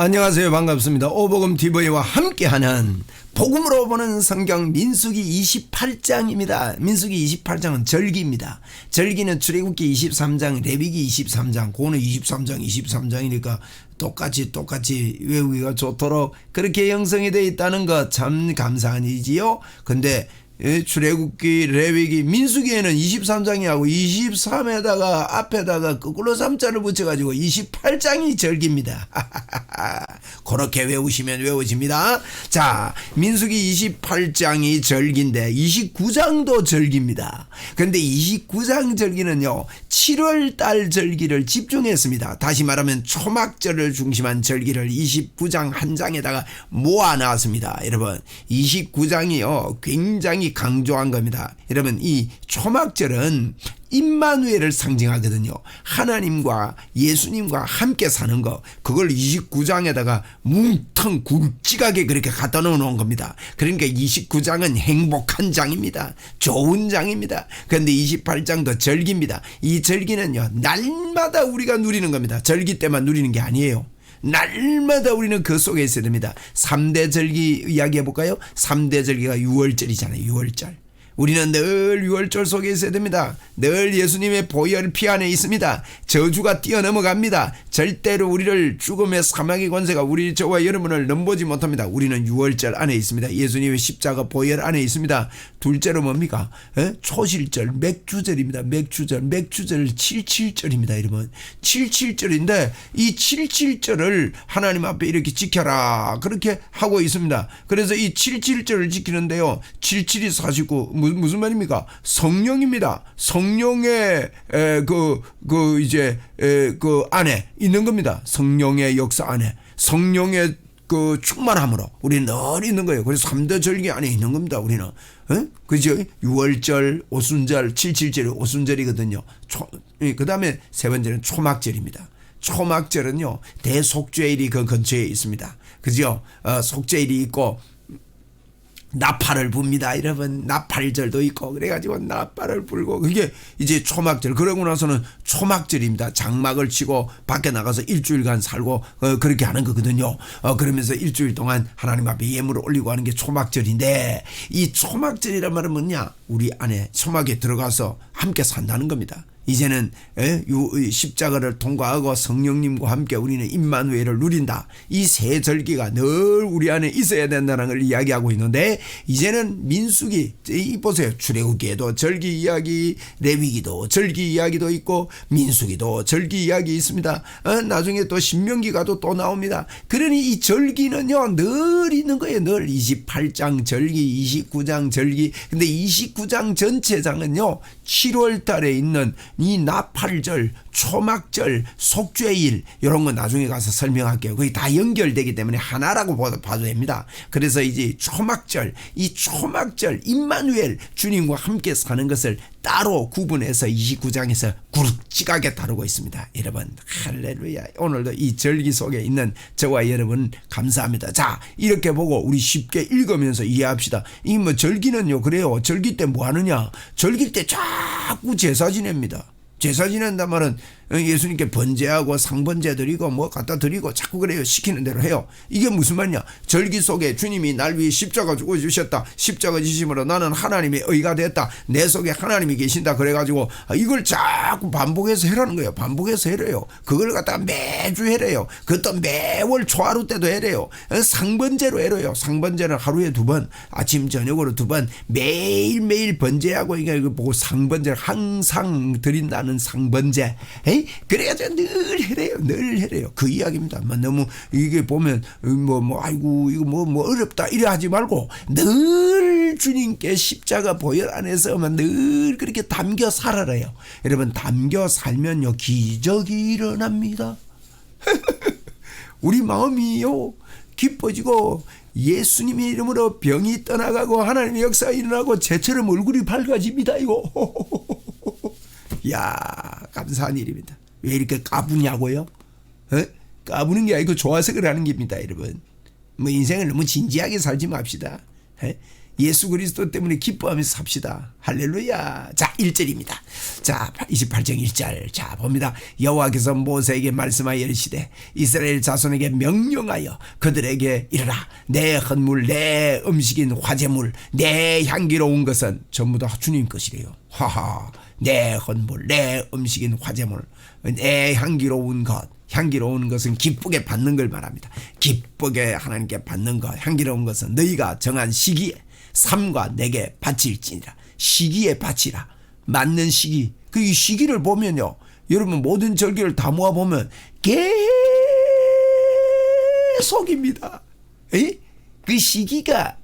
안녕하세요. 반갑습니다. 오복음 TV와 함께하는 복음으로 보는 성경 민수기 28장입니다. 민수기 28장은 절기입니다. 절기는 출애굽기 23장, 레위기 23장, 고는 23장, 23장이니까 똑같이 똑같이 외우기가 좋도록 그렇게 형성이 되어 있다는 것 참 감사한 일이지요. 근데 예, 출애굽기, 레위기, 민수기에는 23장이하고 23에다가 앞에다가 거꾸로 3자를 붙여가지고 28장이 절기입니다. 그렇게 외우시면 외워집니다. 자, 민수기 28장이 절기인데 29장도 절기입니다. 근데 29장 절기는요, 7월 달 절기를 집중했습니다. 다시 말하면 초막절을 중심한 절기를 29장 한 장에다가 모아 놨습니다. 여러분, 29장이요, 굉장히 강조한 겁니다. 여러분, 이 초막절은 임마누엘을 상징하거든요. 하나님과 예수님과 함께 사는 거 그걸 29장에다가 뭉텅 굵직하게 그렇게 갖다 놓은 겁니다. 그러니까 29장은 행복한 장입니다. 좋은 장입니다. 그런데 28장도 절기입니다. 이 절기는요. 날마다 우리가 누리는 겁니다. 절기 때만 누리는 게 아니에요. 날마다 우리는 그 속에 있어야 됩니다. 3대 절기 이야기해 볼까요? 3대 절기가 6월절이잖아요. 6월절. 우리는 늘 유월절 속에 있어야 됩니다. 늘 예수님의 보혈 피 안에 있습니다. 저주가 뛰어넘어갑니다. 절대로 우리를 죽음의 사망의 권세가 우리 저와 여러분을 넘보지 못합니다. 우리는 유월절 안에 있습니다. 예수님의 십자가 보혈 안에 있습니다. 둘째로 뭡니까? 에? 초실절, 맥주절입니다. 맥주절, 맥주절 77절입니다. 여러분. 77절인데 이 77절을 하나님 앞에 이렇게 지켜라. 그렇게 하고 있습니다. 그래서 이 77절을 지키는데요. 77이 49, 무슨 말입니까? 성령입니다. 성령의 그그 그 이제 그 안에 있는 겁니다. 성령의 역사 안에 성령의 그 충만함으로 우리는 늘 있는 거예요. 그래서 3대 절기 안에 있는 겁니다. 우리는. 어? 그죠? 6월절, 오순절, 77절이 오순절이거든요. 그 다음에 세 번째는 초막절입니다. 초막절은요, 대속죄일이 그 근처에 있습니다. 그죠? 어, 속죄일이 있고, 나팔을 붑니다. 여러분 나팔절도 있고 그래가지고 나팔을 불고 그게 이제 초막절 그러고 나서는 초막절입니다. 장막을 치고 밖에 나가서 일주일간 살고 어, 그렇게 하는 거거든요. 어, 그러면서 일주일 동안 하나님 앞에 예물을 올리고 하는 게 초막절인데 이 초막절이란 말은 뭐냐? 우리 안에 초막에 들어가서 함께 산다는 겁니다. 이제는 십자가를 통과하고 성령님과 함께 우리는 임마누엘을 누린다. 이 세 절기가 늘 우리 안에 있어야 된다는 걸 이야기하고 있는데 이제는 민수기 이 보세요. 출애굽기에도 절기 이야기, 레위기도 절기 이야기도 있고 민수기도 절기 이야기 있습니다. 어, 나중에 또 신명기가도 또 나옵니다. 그러니 이 절기는요 늘 있는 거예요. 늘 28장 절기, 29장 절기. 근데 29장 전체장은요 7월 달에 있는 이 나팔절, 초막절, 속죄일 이런 거 나중에 가서 설명할게요. 거기 다 연결되기 때문에 하나라고 봐도 됩니다. 그래서 이제 초막절, 이 초막절 임마누엘 주님과 함께 사는 것을 따로 구분해서 29장에서 굵직하게 다루고 있습니다. 여러분 할렐루야. 오늘도 이 절기 속에 있는 저와 여러분 감사합니다. 자 이렇게 보고 우리 쉽게 읽으면서 이해합시다. 이 뭐 절기는요 그래요. 절기 때 뭐 하느냐? 절기 때 자꾸 제사 지냅니다. 제사 지낸단 말은 예수님께 번제하고 상번제 드리고 뭐 갖다 드리고 자꾸 그래요. 시키는 대로 해요. 이게 무슨 말이냐? 절기 속에 주님이 날 위해 십자가 죽어 주셨다. 십자가 지심으로 나는 하나님의 의가 됐다. 내 속에 하나님이 계신다. 그래가지고 이걸 자꾸 반복해서 해라는 거예요. 반복해서 해래요. 그걸 갖다가 매주 해래요. 그것도 매월 초하루 때도 해래요. 상번제로 해래요. 상번제는 하루에 두 번, 아침 저녁으로 두 번, 매일 매일 번제하고 이게 보고 상번제를 항상 드린다는 상번제. 에이? 그래야죠. 늘 해래요. 늘 해래요. 그 이야기입니다. 뭐 너무 이게 보면 뭐, 뭐, 아이고, 이거 뭐, 뭐 어렵다. 이래 하지 말고 늘 주님께 십자가 보혈 안에서만 늘 그렇게 담겨 살아라요. 여러분, 담겨 살면요. 기적이 일어납니다. 우리 마음이요. 기뻐지고 예수님의 이름으로 병이 떠나가고 하나님의 역사가 일어나고 제처럼 얼굴이 밝아집니다. 이거. 야 감사한 일입니다. 왜 이렇게 까부냐고요? 어? 까부는 게 아니고 좋아서 그러는 겁니다, 여러분. 뭐 인생을 너무 진지하게 살지 맙시다. 에? 예수 그리스도 때문에 기뻐하면서 삽시다. 할렐루야. 자, 1절입니다. 자, 28장 1절. 자, 봅니다. 여호와께서 모세에게 말씀하여 이르시되 이스라엘 자손에게 명령하여 그들에게 이르라. 내 헌물, 내 음식인 화제물, 내 향기로운 것은 전부 다 주님 것이래요. 하하. 내 헌물, 내 음식인 화제물, 내 향기로운 것. 향기로운 것은 기쁘게 받는 걸 말합니다. 기쁘게 하나님께 받는 것, 향기로운 것은 너희가 정한 시기에 삶과 내게 바칠지니라. 시기에 바치라. 맞는 시기. 그 이 시기를 보면요. 여러분 모든 절기를 다 모아 보면 계속입니다. 에? 그 시기가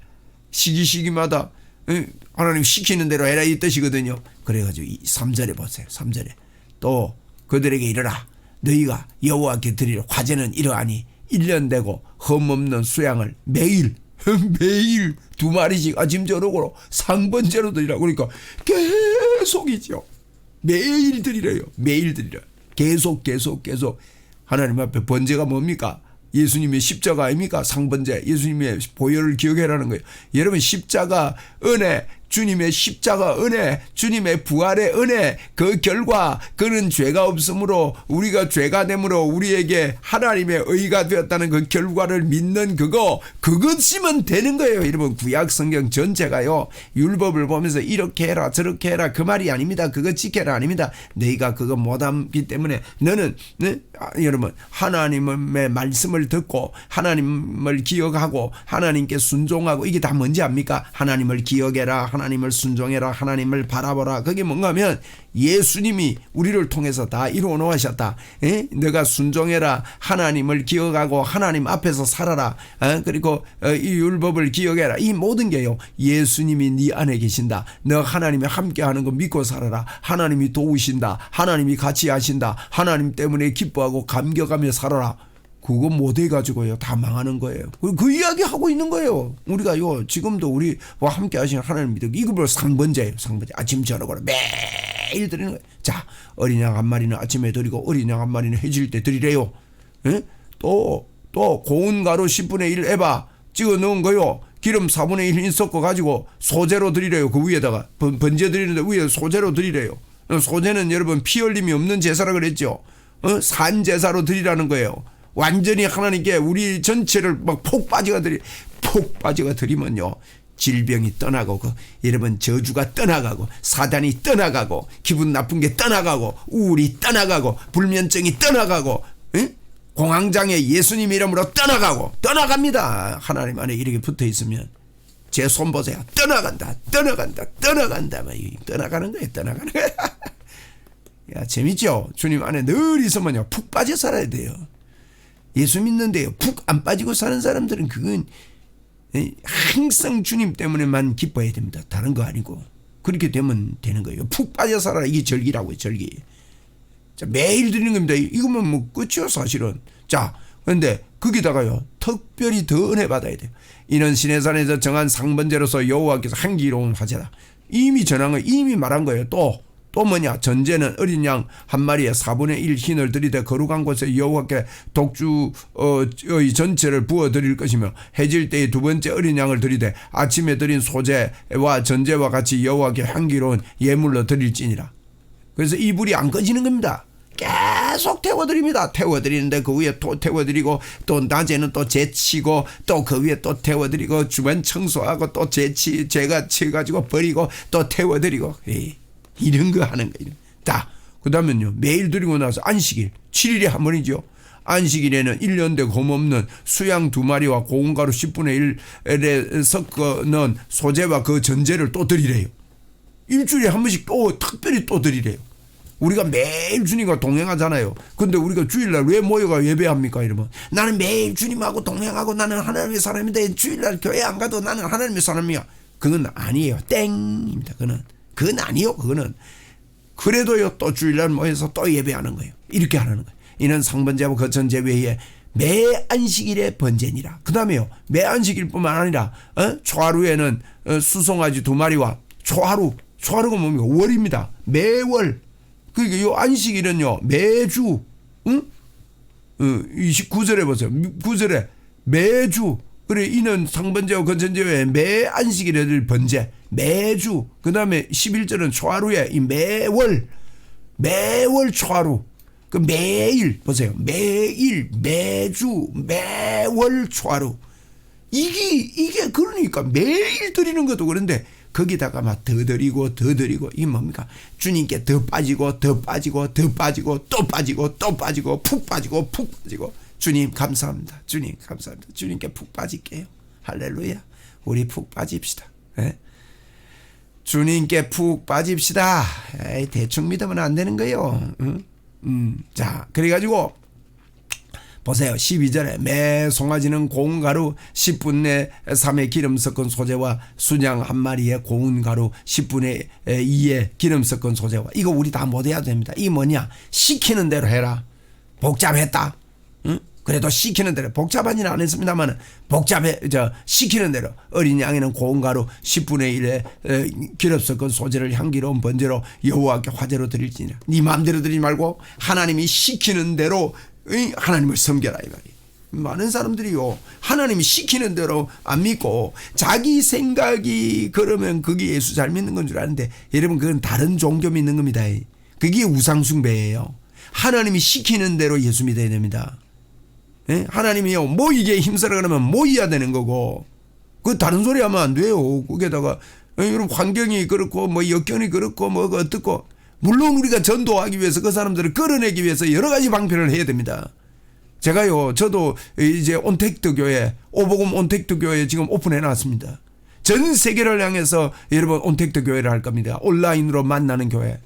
시기 시기마다 에? 하나님 시키는 대로 해라 이 뜻이거든요. 그래가지고 이 3절에 보세요. 3절에 또 그들에게 이르라. 너희가 여호와께 드릴 화제는 이러하니 1년 되고 흠없는 수양을 매일 매일 두 마리씩 아침 저녁으로 상번제로 드리라. 그러니까 계속이죠 매일 드리래요. 매일 드리라. 계속 계속 계속. 하나님 앞에 번제가 뭡니까? 예수님의 십자가 아닙니까? 상번제. 예수님의 보혈을 기억해라는 거예요. 여러분 십자가 은혜 주님의 십자가 은혜, 주님의 부활의 은혜, 그 결과 그는 죄가 없으므로 우리가 죄가 되므로 우리에게 하나님의 의가 되었다는 그 결과를 믿는 그거, 그것이면 되는 거예요. 여러분, 구약 성경 전체가요, 율법을 보면서 이렇게 해라, 저렇게 해라, 그 말이 아닙니다. 그거 지켜라 아닙니다. 너희가 그거 못하기 때문에 너는, 네? 아, 여러분, 하나님의 말씀을 듣고 하나님을 기억하고 하나님께 순종하고 이게 다 뭔지 압니까? 하나님을 기억해라, 하나님 을 순종해라 하나님을 바라보라. 그게 뭔가 하면 예수님이 우리를 통해서 다 이루어 놓으셨다. 에? 내가 순종해라. 하나님을 기억하고 하나님 앞에서 살아라. 어? 그리고 어, 이 율법을 기억해라. 이 모든 게요. 예수님이 네 안에 계신다. 너 하나님이 함께하는 거 믿고 살아라. 하나님이 도우신다. 하나님이 같이 하신다. 하나님 때문에 기뻐하고 감격하며 살아라 그거 못 해가지고요. 다 망하는 거예요. 그, 그 이야기 하고 있는 거예요. 우리가요, 지금도 우리 와 함께 하시는 하나님 믿어. 이거 상번제예요. 상번제. 아침, 저녁으로 매일 드리는 거예요. 자, 어린 양 한 마리는 아침에 드리고, 어린 양 한 마리는 해질 때 드리래요. 에? 또, 또, 고운 가루 10분의 1 에바 찍어 넣은 거요. 기름 4분의 1인 섞어 가지고 소재로 드리래요. 그 위에다가. 번, 번제 드리는데 위에 소재로 드리래요. 소재는 여러분 피 흘림이 없는 제사라 그랬죠. 어? 산 제사로 드리라는 거예요. 완전히 하나님께 우리 전체를 막 폭 빠져가 드리 폭 빠져가 드리면요. 질병이 떠나고 그 여러분 저주가 떠나가고 사단이 떠나가고 기분 나쁜 게 떠나가고 우울이 떠나가고 불면증이 떠나가고 응? 공황장애 예수님 이름으로 떠나가고 떠나갑니다. 하나님 안에 이렇게 붙어 있으면 제 손 보세요. 떠나간다 떠나간다 떠나간다. 막 떠나가는 거예요 떠나가는 거야 야 재밌죠? 주님 안에 늘 있으면요. 푹 빠져 살아야 돼요 예수 믿는데요. 푹 안 빠지고 사는 사람들은 그건 항상 주님 때문에만 기뻐해야 됩니다. 다른 거 아니고. 그렇게 되면 되는 거예요. 푹 빠져 살아라. 이게 절기라고요. 절기. 자, 매일 드리는 겁니다. 이거면 뭐 끝이요, 사실은. 자, 그런데 거기다가요. 특별히 더 은혜 받아야 돼요. 이는 시내산에서 정한 상번제로서 여호와께서 향기로운 화제다. 이미 전한 거 이미 말한 거예요. 또 또 뭐냐 전제는 어린 양 한 마리에 4분의 1 흰을 들이대 거룩한 곳에 여호와께 독주의 전체를 부어 드릴 것이며 해질 때의 두 번째 어린 양을 들이대 아침에 드린 소제와 전제와 같이 여호와께 향기로운 예물로 드릴지니라 그래서 이 불이 안 꺼지는 겁니다 계속 태워드립니다. 태워드리는데 그 위에 또 태워드리고 또 낮에는 또 재치고 또 그 위에 또 태워드리고 주변 청소하고 또 재치 제가 쳐가지고 버리고 또 태워드리고 에이. 이런 거 하는 거예요. 다. 그 다음에는요, 매일 드리고 나서 안식일, 7일에 한 번이죠. 안식일에는 1년 되 곰없는 수양 두 마리와 고운 가루 10분의 1에 섞어 넣은 소재와 그 전제를 또 드리래요. 일주일에 한 번씩 또 특별히 또 드리래요. 우리가 매일 주님과 동행하잖아요. 근데 우리가 주일날 왜 모여가 예배합니까? 이러면 나는 매일 주님하고 동행하고 나는 하나님의 사람인데 주일날 교회 안 가도 나는 하나님의 사람이야. 그건 아니에요. 땡입니다. 그는 그건 아니요. 그거는 그래도요 또 주일날 모여서 또 예배하는 거예요. 이렇게 하는 거예요. 이는 상번제와 거천 제 외에 매 안식일의 번제니라. 그 다음에요. 매 안식일뿐만 아니라 어? 초하루에는 어, 수송아지 두 마리와 초하루 초하루가 뭡니까? 월입니다. 매월. 그러니까 요 안식일은요 매주 응? 어, 29절에 보세요. 9절에 매주 그래 이는 상번제와 건천제에 매 안식일을 번제 매주 그 다음에 11절은 초하루에 이 매월 매월 초하루. 그 매일 보세요. 매일 매주 매월 초하루. 이게 이게 그러니까 매일 드리는 것도 그런데 거기다가 막 더 드리고 더 드리고 이게 뭡니까? 주님께 더 빠지고 더 빠지고 더 빠지고 또 빠지고 또 빠지고 푹 빠지고 푹 빠지고. 주님 감사합니다. 주님 감사합니다. 주님께 푹 빠질게요. 할렐루야. 우리 푹 빠집시다. 예? 주님께 푹 빠집시다 에이, 대충 믿으면 안 되는 거예요 응? 음, 자 그래가지고 보세요. 12절에 매 송아지는 고운 가루 10분 내 3의 기름 섞은 소재와 순양 한 마리에 고운 가루 10분의 2의 기름 섞은 소재와 이거 우리 다 못해야 됩니다. 이게 뭐냐? 시키는 대로 해라. 복잡했다. 응? 그래도 시키는 대로 복잡하지는 않았습니다만 복잡해 저 시키는 대로 어린 양에는 고운 가루 10분의 1의 기름 섞은 소재를 향기로운 번제로 여호와께 화제로 드릴지니라. 네 마음대로 드리지 말고 하나님이 시키는 대로 의 하나님을 섬겨라 이 말이에요. 많은 사람들이요 하나님이 시키는 대로 안 믿고 자기 생각이 그러면 그게 예수 잘 믿는 건 줄 아는데 여러분 그건 다른 종교 믿는 겁니다. 그게 우상숭배예요. 하나님이 시키는 대로 예수 믿어야 됩니다. 예? 하나님이요 모이게 힘쓰라 그러면 모여야 되는 거고 그 다른 소리 하면 안 돼요. 거기에다가 예, 여러분 환경이 그렇고 뭐 여건이 그렇고 뭐 어떻고 물론 우리가 전도하기 위해서 그 사람들을 끌어내기 위해서 여러 가지 방편을 해야 됩니다. 제가요, 저도 이제 온택트 교회, 오복음 온택트 교회 지금 오픈해 놨습니다. 전 세계를 향해서 여러분 온택트 교회를 할 겁니다. 온라인으로 만나는 교회.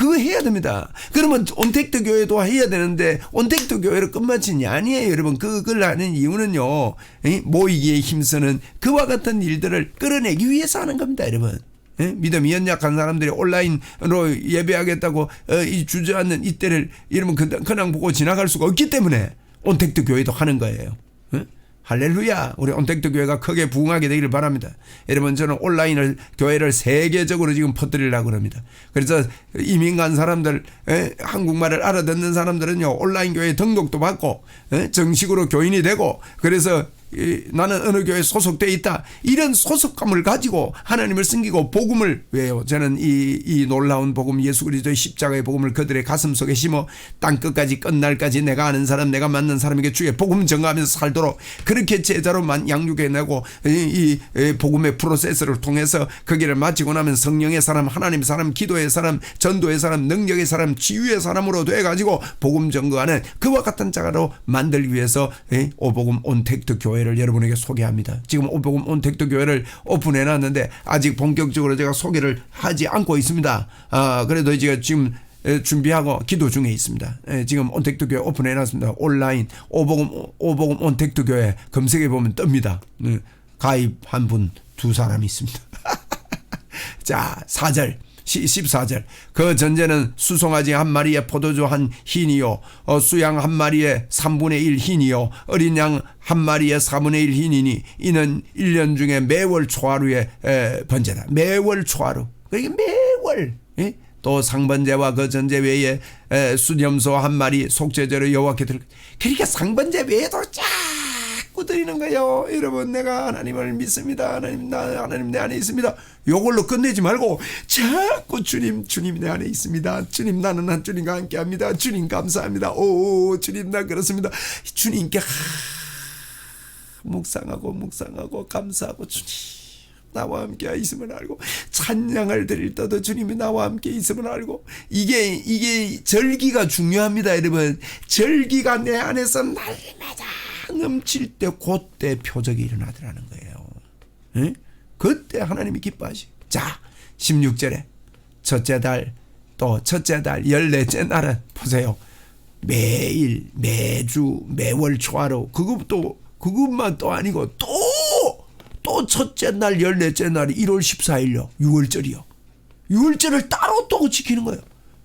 그거 해야 됩니다. 그러면 온택트 교회도 해야 되는데 온택트 교회를 끝마치니 아니에요, 여러분. 그걸 하는 이유는요. 모이기에 힘쓰는 그와 같은 일들을 끌어내기 위해서 하는 겁니다, 여러분. 예? 믿음이 연약한 사람들이 온라인으로 예배하겠다고 어, 이 주저앉는 이때를 이러면 그냥 보고 지나갈 수가 없기 때문에 온택트 교회도 하는 거예요. 예? 할렐루야. 우리 온택트 교회가 크게 부흥하게 되기를 바랍니다. 여러분 저는 온라인을 교회를 세계적으로 지금 퍼뜨리려고 합니다. 그래서 이민 간 사람들 에, 한국말을 알아듣는 사람들은요 온라인 교회 등록도 받고 에, 정식으로 교인이 되고 그래서 이, 나는 어느 교회에 소속돼 있다. 이런 소속감을 가지고 하나님을 섬기고 복음을 왜요? 저는 이, 이 놀라운 복음 예수 그리스도의 십자가의 복음을 그들의 가슴 속에 심어 땅 끝까지 끝날까지 내가 아는 사람 내가 만난 사람에게 주의 복음 전가하면서 살도록 그렇게 제자로만 양육해내고 이, 이 복음의 프로세스를 통해서 그 길을 마치고 나면 성령의 사람 하나님의 사람 기도의 사람 전도의 사람 능력의 사람 치유의 사람으로 돼가지고 복음 전거하는 그와 같은 자가로 만들기 위해서 오복음 온택트 교회 교회를 여러분에게 소개합니다. 지금 온택도 교회를 오픈해 놨는데 아직 본격적으로 제가 소개를 하지 않고 있습니다. 아, 그래도 제가 지금 준비하고 기도 중에 있습니다. 지금 온택도 교회 오픈해 놨습니다. 온라인 오복음 오복음 온택도 교회 검색해 보면 뜹니다. 가입 한 분 두 사람이 있습니다. 자, 4절. 14절. 그 전제는 수송아지 한 마리에 포도주 한 흰이요. 어, 수양 한 마리에 3분의 1 흰이요. 어린 양 한 마리에 4분의 1 흰이니 이는 1년 중에 매월 초하루에 에, 번제다. 매월 초하루. 그러니까 매월. 예? 또 상번제와 그 전제 외에 에, 수염소 한 마리 속죄제로 여호와께 들 그러니까 상번제 외에도 쫙 자꾸 드리는 거예요. 여러분 내가 하나님을 믿습니다. 하나님 나 하나님 내 안에 있습니다. 요걸로 끝내지 말고 자꾸 주님 주님 내 안에 있습니다. 주님 나는 한 주님과 함께합니다. 주님 감사합니다. 오 주님 나 그렇습니다. 주님께 하, 묵상하고 묵상하고 감사하고 주님. 나와 함께 있음을 알고 찬양을 드릴 때도 주님이 나와 함께 있음을 알고 이게 이게 절기가 중요합니다 여러분 절기가 내 안에서 날마다 넘칠 때 그때 표적이 일어나더라는 거예요. 에? 그때 하나님이 기뻐하시. 자, 16절에 첫째 달, 또 첫째 달, 열넷째 날은 보세요. 매일, 매주, 매월 초하루, 그것도, 그것만 또 아니고 또, 또 첫째 날, 열넷째 날이 1월 14일요. 6월절이요. 6월절을 따로 또 지키는 거예요.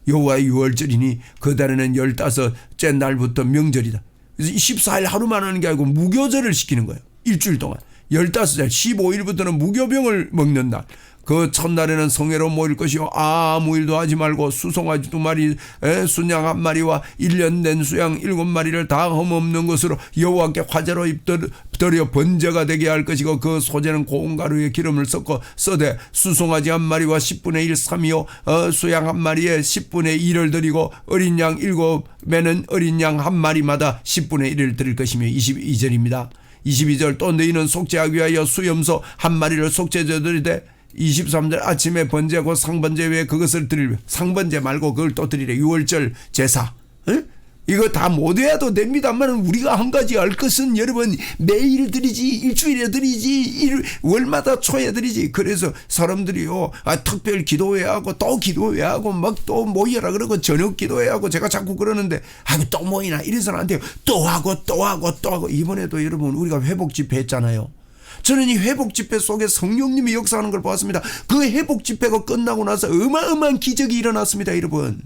여호와의 6월절이니 그 달에는 15째 날부터 명절이다. 그래서 24일 하루만 하는 게 아니고 무교절을 시키는 거예요. 일주일 동안. 15살, 15일부터는 무교병을 먹는 날. 그 첫날에는 성회로 모일 것이요 아무 일도 하지 말고 수송아지 두 마리 에, 순양 한 마리와 일년된 수양 일곱 마리를 다 흠없는 것으로 여호와께 화제로 입더려 번제가 되게 할 것이고 그 소재는 고운 가루에 기름을 섞어 써대 수송아지 한 마리와 10분의 1 3이요 어, 수양 한 마리에 10분의 1을 드리고 어린 양 일곱에는 어린 양 한 마리마다 10분의 1을 드릴 것이며 22절입니다. 22절 또 너희는 속죄하기 위하여 수염소 한 마리를 속죄제 드리되 23절 아침에 번제하고 상번제 외에 그것을 드릴 상번제 말고 그걸 또 드리래. 6월절 제사. 응? 이거 다 못 해도 됩니다만 우리가 한 가지 알 것은 여러분 매일 드리지 일주일에 드리지 일, 월마다 초에 드리지. 그래서 사람들이요 아, 특별 기도해야 하고 또 기도해야 하고 막 또 모여라 그러고 저녁 기도해야 하고 제가 자꾸 그러는데 아또 모이나 이래서는 안 돼요. 또 하고 또 하고 또 하고. 이번에도 여러분 우리가 회복 집회 했잖아요 저는 이 회복 집회 속에 성령님이 역사하는 걸 보았습니다. 그 회복 집회가 끝나고 나서 어마어마한 기적이 일어났습니다, 여러분.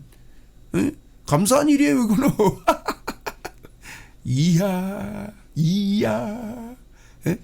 에? 감사한 일이에요, 이거는. 이야, 이야, 에?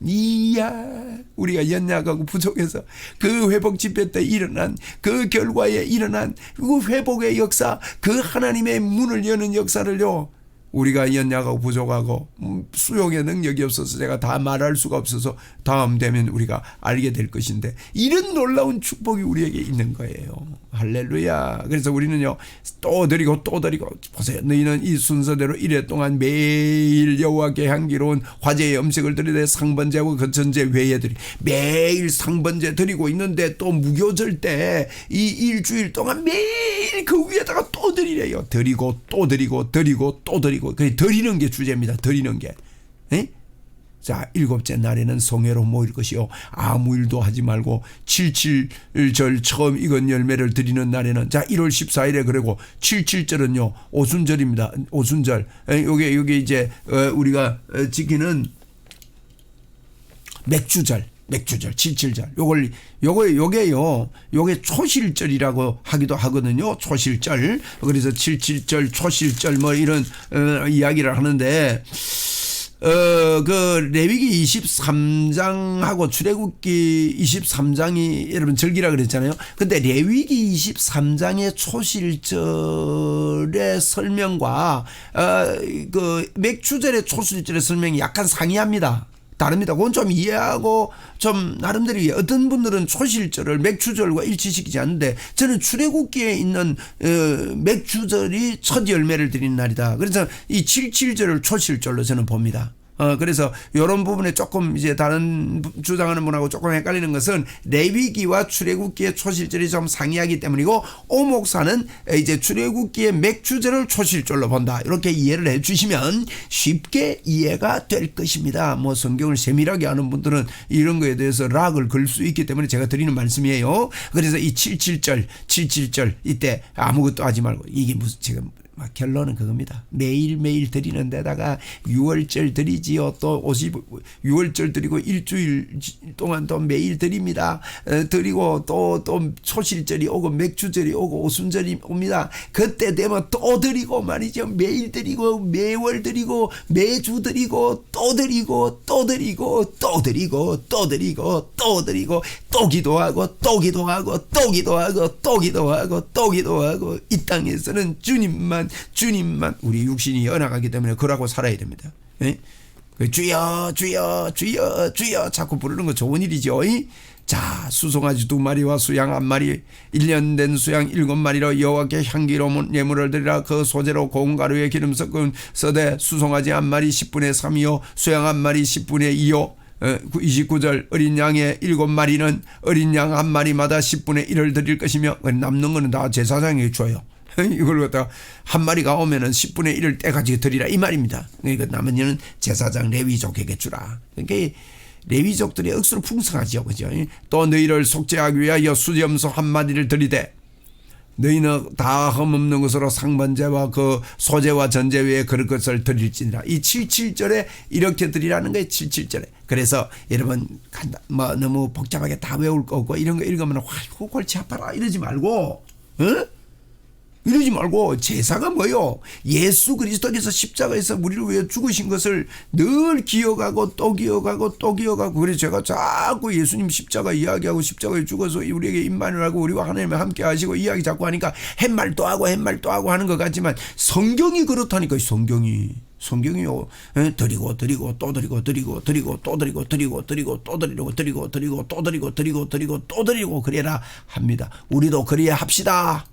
이야, 우리가 연약하고 부족해서 그 회복 집회 때 일어난 그 결과에 일어난 그 회복의 역사, 그 하나님의 문을 여는 역사를요, 우리가 연약하고 부족하고 음, 수용의 능력이 없어서 제가 다 말할 수가 없어서 다음 되면 우리가 알게 될 것인데 이런 놀라운 축복이 우리에게 있는 거예요. 할렐루야. 그래서 우리는요 또 드리고 또 드리고 보세요. 너희는 이 순서대로 이래 동안 매일 여호와께 향기로운 화제의 음식을 드리되 상번제하고 거천제 외에 드리 매일 상번제 드리고 있는데 또 무교절 때 이 일주일 동안 매일 그 위에다가 또 드리래요. 드리고 또 드리고 드리고 또 드리고 그 드리는 게 주제입니다. 드리는 게. 에? 자, 일곱째 날에는 성회로 모일 것이요. 아무 일도 하지 말고, 칠칠절 처음 익은 열매를 드리는 날에는, 자, 1월 14일에 그리고 칠칠절은요, 오순절입니다. 오순절. 에, 요게, 요게 이제, 어, 우리가 어, 지키는 맥주절. 맥주절, 칠칠절. 요걸, 요거, 요게요, 요게 초실절이라고 하기도 하거든요. 초실절. 그래서 칠칠절, 초실절 뭐 이런, 어, 이야기를 하는데, 어, 그, 레위기 23장하고 출애굽기 23장이 여러분 절기라 그랬잖아요. 근데 레위기 23장의 초실절의 설명과, 어, 그, 맥주절의 초실절의 설명이 약간 상이합니다. 다릅니다. 그건 좀 이해하고 좀 나름대로. 어떤 분들은 초실절을 맥주절과 일치시키지 않는데 저는 출애굽기에 있는 어, 맥주절이 첫 열매를 드리는 날이다. 그래서 이 칠칠절을 초실절로 저는 봅니다. 어, 그래서 이런 부분에 조금 이제 다른 주장하는 분하고 조금 헷갈리는 것은 레위기와 출애굽기의 초실절이 좀 상이하기 때문이고 오 목사는 이제 출애굽기의 맥주절을 초실절로 본다. 이렇게 이해를 해 주시면 쉽게 이해가 될 것입니다. 뭐 성경을 세밀하게 아는 분들은 이런 거에 대해서 락을 걸 수 있기 때문에 제가 드리는 말씀이에요. 그래서 이 77절, 77절 이때 아무것도 하지 말고 이게 무슨 지금 막 결론은 그겁니다. 매일매일 드리는 데다가 6월절 드리지요. 또 50, 6월절 드리고 일주일 동안 또 매일 드립니다. 어, 드리고 또, 또 초실절이 오고 맥주절이 오고 오순절이 옵니다. 그때 되면 또 드리고 말이죠. 매일 드리고 매월 드리고 매주 드리고 또 드리고 또 드리고 또 드리고 또 드리고 또 드리고 또 기도하고 또 기도하고 또 기도하고 또 기도하고 또 기도하고 이 땅에서는 주님만 주님만 우리 육신이 연약하기 때문에 그러고 살아야 됩니다. 예? 그 주여 주여 주여 주여 자꾸 부르는 거 좋은 일이죠. 이? 자 수송아지 두 마리와 수양 한 마리 1년 된 수양 일곱 마리로 여호와께 향기로운 예물을 드리라 그 소재로 고운 가루에 기름 섞은 서대 수송아지 한 마리 10분의 3이요 수양 한 마리 10분의 2요 29절 어린 양의 일곱 마리는 어린 양 한 마리마다 10분의 1을 드릴 것이며 남는 거는 다 제사장에게 줘요. 이걸 갖다가 한 마리가 오면은 10분의 1을 떼가지고 드리라 이 말입니다. 그러니까 나머지는 제사장 레위족에게 주라. 그러니까 레위족들이 억수로 풍성하죠. 그죠? 또 너희를 속죄하기 위하여 수염소 한 마리를 드리되 너희는 다 흠없는 것으로 상번제와 그 소제와 전제 외에 그럴 것을 드릴지니라. 이 77절에 이렇게 드리라는 거예요. 77절에. 그래서 여러분 간다. 뭐 너무 복잡하게 다 외울 거고 이런 거 읽으면 와, 골치 아파라 이러지 말고 어? 이러지 말고 제사가 뭐요? 예수 그리스도께서 십자가에서 우리를 위해 죽으신 것을 늘 기억하고 또 기억하고 또 기억하고 그래서 제가 자꾸 예수님 십자가 이야기하고 십자가에 죽어서 우리에게 임만을 하고 우리와 하나님과 함께 하시고 이야기 자꾸 하니까 햇말도 하고 햇말도 하고 하는 것 같지만 성경이 그렇다니까 성경이 성경이요 에, 드리고 드리고 또 드리고 드리고 드리고 또 드리고 드리고 드리고 또 드리고 드리고 드리고 또 드리고 드리고 드리고 또 드리고 그래라 합니다. 우리도 그래야 합시다.